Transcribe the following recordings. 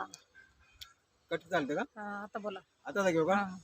हा. कट चालतं का? हा, आता बोला. आता घेऊ का हा.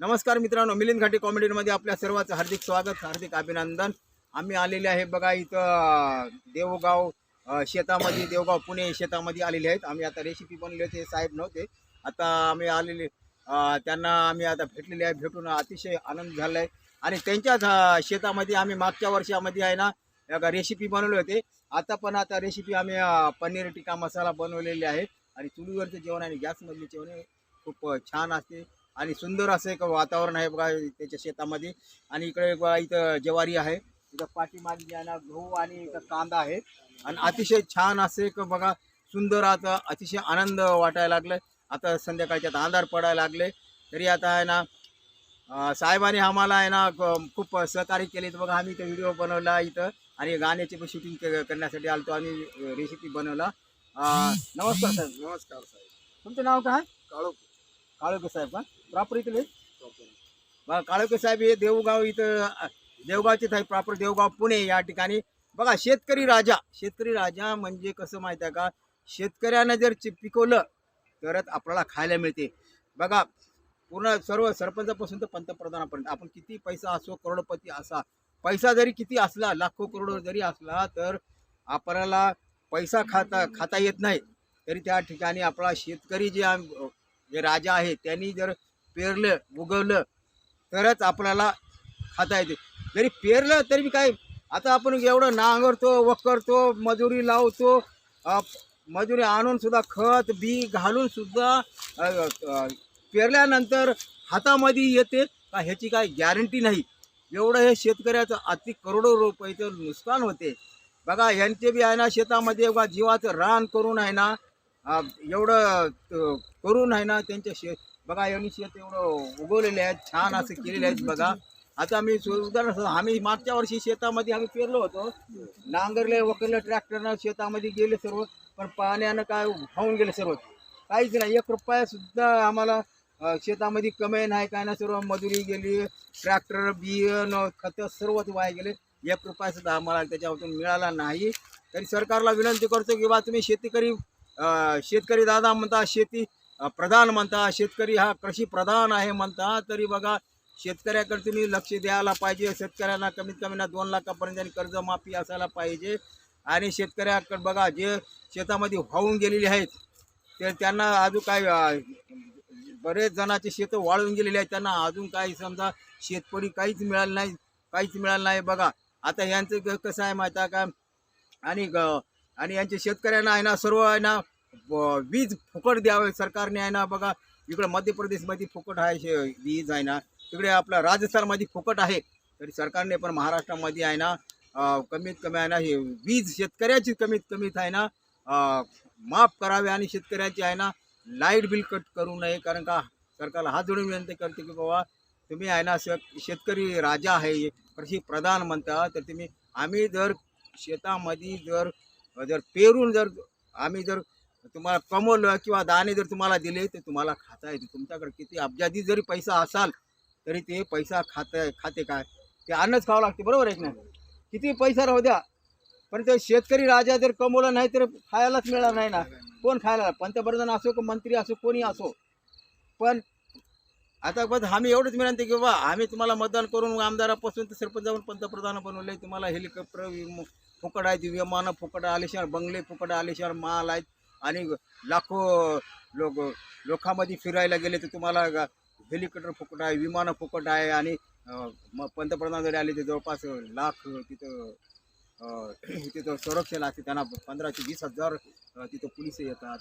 नमस्कार मित्रांनो मिलिंद घाटी कॉमेडीमध्ये आपल्या सर्वांचं हार्दिक स्वागत हार्दिक अभिनंदन. आम्ही आलेले आहे बघा इथं देवगाव अं, शेतामध्ये देवगाव पुणे शेतामध्ये आलेले आहेत. आम्ही आता रेसिपी बनले होते साहेब नव्हते. आता आम्ही आलेले अं, त्यांना आम्ही आता भेटलेले आहे भेटून अतिशय आनंद झाला आहे आणि त्यांच्याच अं, शेतामध्ये आम्ही मागच्या वर्षामध्ये आहे ना रेसिपी बनवले होते. आता पण आता रेसिपी आम्ही पनीर टिक्का मसाला बनवलेली आहे आणि चुलीवरचं जेवण आणि गॅसमधले जेवण हे खूप छान असते. आणि सुंदर असं एक वातावरण आहे बघा त्याच्या शेतामध्ये. आणि इकडे बघा इथं ज्वारी आहे. इथं पाठीमागे जे आहे ना गहू आणि इथं कांदा आहे. आणि अतिशय छान असं एक बघा सुंदर आता अतिशय आनंद वाटायला लागलाय. आता संध्याकाळच्यात अंधार पडायला लागले. तरी आता आहे ना साहेबांनी आम्हाला आहे ना खूप सहकार्य केले. बघा आम्ही इथं व्हिडिओ बनवला इथं. आणि गाण्याची पण शूटिंग करण्यासाठी आलतो. आम्ही रेसिपी बनवला. नमस्कार साहेब. नमस्कार साहेब. तुमचं नाव काय? काळो काळोखे साहेब का? प्रॉपर इथले काळोखे साहेब हे देवगाव इथं अ, देवगावचेच आहे प्रॉपर देवगाव पुणे या ठिकाणी. बघा शेतकरी राजा. शेतकरी राजा म्हणजे कसं माहिती आहे का? शेतकऱ्यानं जर चि- पिकवलं तरच आपल्याला खायला मिळते. बघा पूर्ण सर्व सरपंचापासून तर पंतप्रधानापर्यंत. आपण किती पैसा असो करोडपती असा पैसा जरी किती असला लाखो करोड जरी असला तर आपल्याला पैसा खाता खाता येत नाही. तरी त्या ठिकाणी आपला शेतकरी जे जे राजा आहे त्यांनी जर पेरलं उगवलं तरच आपल्याला खाता येते. जरी पेरलं तरी मी काय आता आपण एवढं नांगरतो वखरतो मजुरी लावतो मजुरी आणून सुद्धा खत बी घालून सुद्धा पेरल्यानंतर हातामध्ये येते का ह्याची काय गॅरंटी नाही. एवढं हे शेतकऱ्याचं अति करोडो रुपयाचं नुकसान होते. बघा यांचे बी आहे ना शेतामध्ये बघा जीवाचं रान करून आहे ना एवढं करून आहे ना त्यांच्या शेत बघा यांनी शेत एवढं उगवलेले आहेत छान असं केलेले आहेत बघा. आता मी सु- उदाहरण आम्ही मागच्या वर्षी शेतामध्ये आम्ही पेरलो होतो. नांगरले वकरले ट्रॅक्टरनं शेतामध्ये गेले सर्व पण पाण्यानं काय होऊन गेले सर्व. काहीच नाही एक रुपया सुद्धा आम्हाला शेतामध्ये कमाई नाही काय ना सर्व मजुरी गेली ट्रॅक्टर बियन खतं सर्वच वाया गेले. एक रुपया सुद्धा आम्हाला त्याच्यातून मिळाला नाही. तरी सरकारला विनंती करतो की बा तुम्ही शेतकरी शेतकरी दादा म्हणता शेती प्रधान म्हणता शेतकरी हा कृषी प्रधान आहे म्हणता तरी बघा शेतकऱ्याकडे तुम्ही लक्ष द्यायला पाहिजे. शेतकऱ्यांना कमीत कमी ना दोन लाखापर्यंत आणि कर्जमाफी असायला पाहिजे. आणि शेतकऱ्याकडे बघा जे शेतामध्ये वाहून गेलेले आहेत ते त्यांना अजून काय बरेच जणांचे शेतं वाळून गेलेले आहेत त्यांना. अजून काही समजा शेतपडी काहीच मिळालं नाही काहीच मिळालं नाही. बघा आता यांचं कसं आहे माहिती आहे का? आणि ग- आणि यांच्या शेतकऱ्यांना आहे ना सर्व आहे ना वीज फुकट द्यावे सरकारने आहे ना बघा इकडं मध्य प्रदेशमध्ये फुकट आहे शे वीज आहे ना तिकडे आपलं राजस्थानमध्ये फुकट आहे. तरी सरकारने पण महाराष्ट्रामध्ये आहे ना कमीत कमी आहे ना हे वीज शेतकऱ्याची कमीत कमीत आहे ना माफ करावे आणि शेतकऱ्याची आहे ना लाइट बिल कट करू नये कारण का सरकारला हात जोडून विनंती करते की बाबा तुम्ही आहे ना शेतकरी राजा आहे कृषी प्रधान म्हणता तर तुम्ही आम्ही जर शेतामध्ये जर जर पेरून जर आम्ही जर तुम्हाला कमवलं किंवा दाणे जर तुम्हाला दिले तर तुम्हाला खाता येते. तुमच्याकडे किती अब्जादी जरी पैसा असाल तरी ते पैसा खाते खाते काय? ते अन्नच खावं लागते बरोबर आहे ना नाही? किती पैसा राहू द्या. पण ते शेतकरी राजा जर कमवलं नाही तर खायलाच मिळणार नाही ना. कोण खायला? पंतप्रधान असो की मंत्री असो कोणी असो. पण आता बस आम्ही एवढंच विनंती की बाबा आम्ही तुम्हाला मतदान करून आमदारापासून तर सरपंचावरून पंतप्रधान बनवले. तुम्हाला हेलिकॉप्टर विम- फुकट आहेत विमानं फुकट आलेशार बंगले फुकट आलेशार माल आहेत आणि लाखो लोक लोकांमध्ये फिरायला गेले तर तुम्हाला हेलिकॉप्टर फुकट आहे विमानं फुकट आहे आणि मग पंतप्रधान जरी आले ते जवळपास लाख तिथं तिथं संरक्षण असते त्यांना पंधरा ते वीस हजार तिथं पोलीस येतात.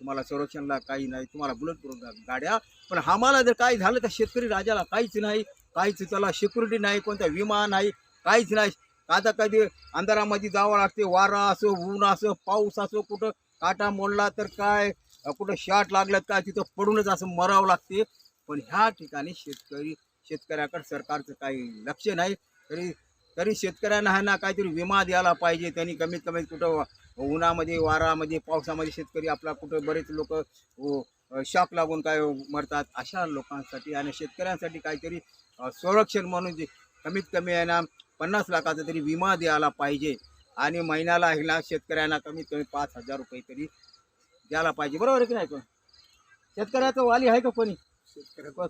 तुम्हाला संरक्षणला काही नाही. तुम्हाला बुलेट प्रूफ गाड्या. पण आम्हाला जर काही झालं तर शेतकरी राजाला काहीच नाही. काहीच त्याला सिक्युरिटी नाही. कोणता विमा नाही. काहीच नाही. आता कधी अंधारामध्ये जावं लागते. वारा असो ऊन असो पाऊस असो कुठं काटा मोडला तर काय? कुठं शाट लागलं काय? तिथं पडूनच असं मरावं लागते. पण ह्या ठिकाणी शेतकरी शेतकऱ्याकडे सरकारचं काही लक्ष नाही. तरी तरी शेतकऱ्यांना आहे ना काहीतरी विमा द्यायला पाहिजे. त्यांनी कमीत कमी कुठं उन्हामध्ये वारामध्ये पावसामध्ये शेतकरी आपला कुठं बरेच लोक शॉक लागून काय मरतात अशा लोकांसाठी आणि शेतकऱ्यांसाठी काहीतरी संरक्षण म्हणून जे कमीत कमी आहे ना पन्नास लाखाचा तरी विमा द्यायला पाहिजे. आणि महिन्याला आहे ना शेतकऱ्यांना कमीत कमी पाच हजार रुपये तरी द्यायला पाहिजे. बरोबर आहे की नाही कोण शेतकऱ्याचं वाली आहे का कोणी?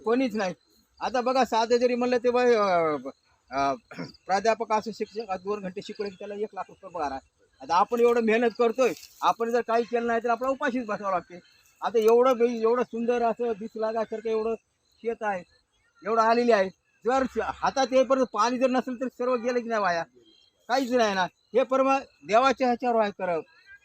कोणीच नाही. आता बघा साधं जरी म्हणलं ते बाई, प्राध्यापक असो शिक्षक दोन घंटे शिकवले की त्याला एक लाख रुपये पगार आहे. आता आपण एवढं मेहनत करतोय आपण जर काही केलं नाही तर आपल्याला उपाशीच बसावं लागते. आता एवढं एवढं सुंदर असं बीस लागासारखं एवढं शेत आहे एवढं आलेली आहे. जर हातात येईपर्यंत पाणी जर नसेल तर सर्व गेलं की नाही वाया काहीच नाही ना. हे परम देवाच्या ह्याच्यावर आहे कर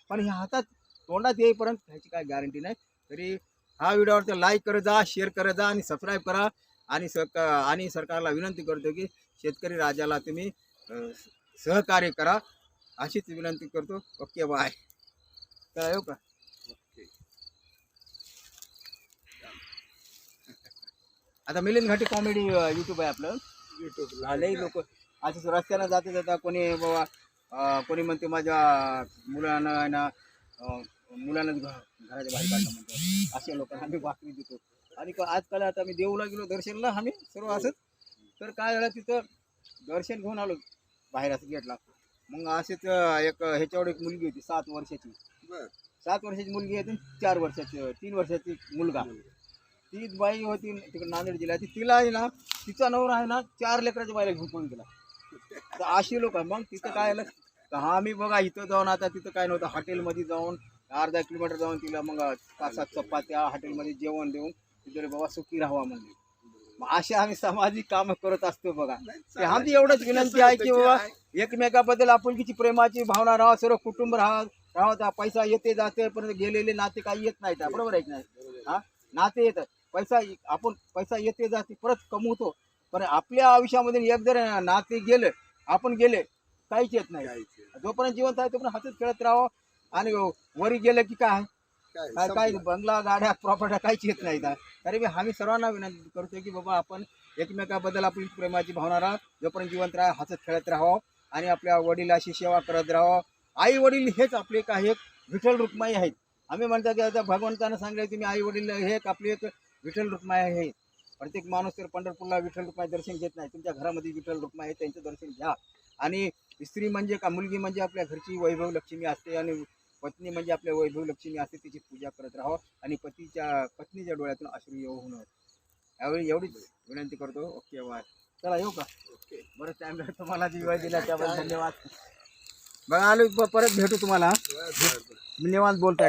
पण हे हातात तोंडात येईपर्यंत ह्याची काय गॅरंटी नाही. तरी हा व्हिडिओवर तर लाईक करत जा शेअर करत जा आणि सबस्क्राईब करा. आणि सक आणि सरकारला विनंती करतो की शेतकरी राजाला तुम्ही सहकार्य करा अशीच विनंती करतो. Okay bye. चला येऊ का? आता मिलिंद घाटी कॉमेडी यूट्यूब आहे आपलं. युट्यूबला लई लोक असं रस्त्यानं जाता जाता कोणी बाबा कोणी म्हणते माझ्या मुलांना आहे ना मुलांनाच घराच्या बाहेर काढणं म्हणतो अशा लोकांना आम्ही भाकरी देतो. आणि क- आजकाल आता आम्ही देऊला गेलो दर्शनला आम्ही सर्व असंच. तर काय झालं तिथं दर्शन घेऊन आलो बाहेर असं गेटला. मग असेच अं, एक ह्याच्यावर एक मुलगी होती सात वर्षाची. बर. सात वर्षाची मुलगी होती आणि चार वर्षाची तीन वर्षाची मुलगा. ती बाई होती तिकडे नांदेड जिल्ह्यात. तिला आहे ना तिचा नवरा आहे ना चार लेकराच्या बाईला घेऊन पळून गेला. तर अशी लोक मग तिथं काय आलं तर हा मी बघा इथं जाऊन आता तिथं काय नव्हतं. हॉटेलमध्ये जाऊन अर्धा किलोमीटर जाऊन तिला मग पाच सात चपात्या हॉटेलमध्ये जेवण देऊन तिथे बाबा सुखी राहावा म्हणजे मग असे आम्ही सामाजिक कामं करत असतो बघा. ते आमची एवढंच विनंती आहे की बाबा एकमेकाबद्दल आपुलकीची प्रेमाची भावना राहा सर्व कुटुंब राहा राहा पैसा येते जाते पण गेलेले नाते काही येत नाहीत. बरोबर आहे की नाही? हा नाते येतं. पैसा आपण पैसा येते जाते परत कमवतो. पण आपल्या आयुष्यामध्ये एक जर नाते गेलं आपण गेले काहीच येत नाही. जोपर्यंत जिवंत आहे तोपर्यंत हातात खेळत राहावं. आणि वरी गेलं की काय? काय काय बंगला गाड्या प्रॉपर्ट्या काहीच येत नाहीत. तरी मी आम्ही सर्वांना विनंती करतो की बाबा आपण एकमेकाबद्दल आपली प्रेमाची भावना राहा जोपर्यंत जिवंत राहा हसत खेळत राहावं आणि आपल्या वडिलाशी सेवा करत राहावं. आई वडील हेच आपले काही एक विठ्ठल रुक्माई आहेत. आम्ही म्हणतो की आता भगवंतानं सांगितलं तुम्ही आई वडील हे एक आपली एक विठ्ठल रुक्माई आहे. प्रत्येक माणूस तर पंढरपूरला विठ्ठल रुक्माई दर्शन घेत नाही. तुमच्या घरामध्ये विठ्ठल रुक्माई आहे त्यांचं दर्शन घ्या. आणि स्त्री म्हणजे का मुलगी म्हणजे आपल्या घरची वैभव लक्ष्मी असते आणि पत्नी म्हणजे आपल्या वैभव लक्ष्मी असते तिची पूजा करत राहावं आणि पतीच्या पत्नीच्या डोळ्यातून अश्रू येऊ होणं यावेळी एवढीच विनंती करतो. Okay bye. चला येऊ का? ओके. बरं टाइम तुम्हाला जी वेळ दिला त्याबद्दल धन्यवाद. बघा आलो परत भेटू तुम्हाला. निवांत बोलताय.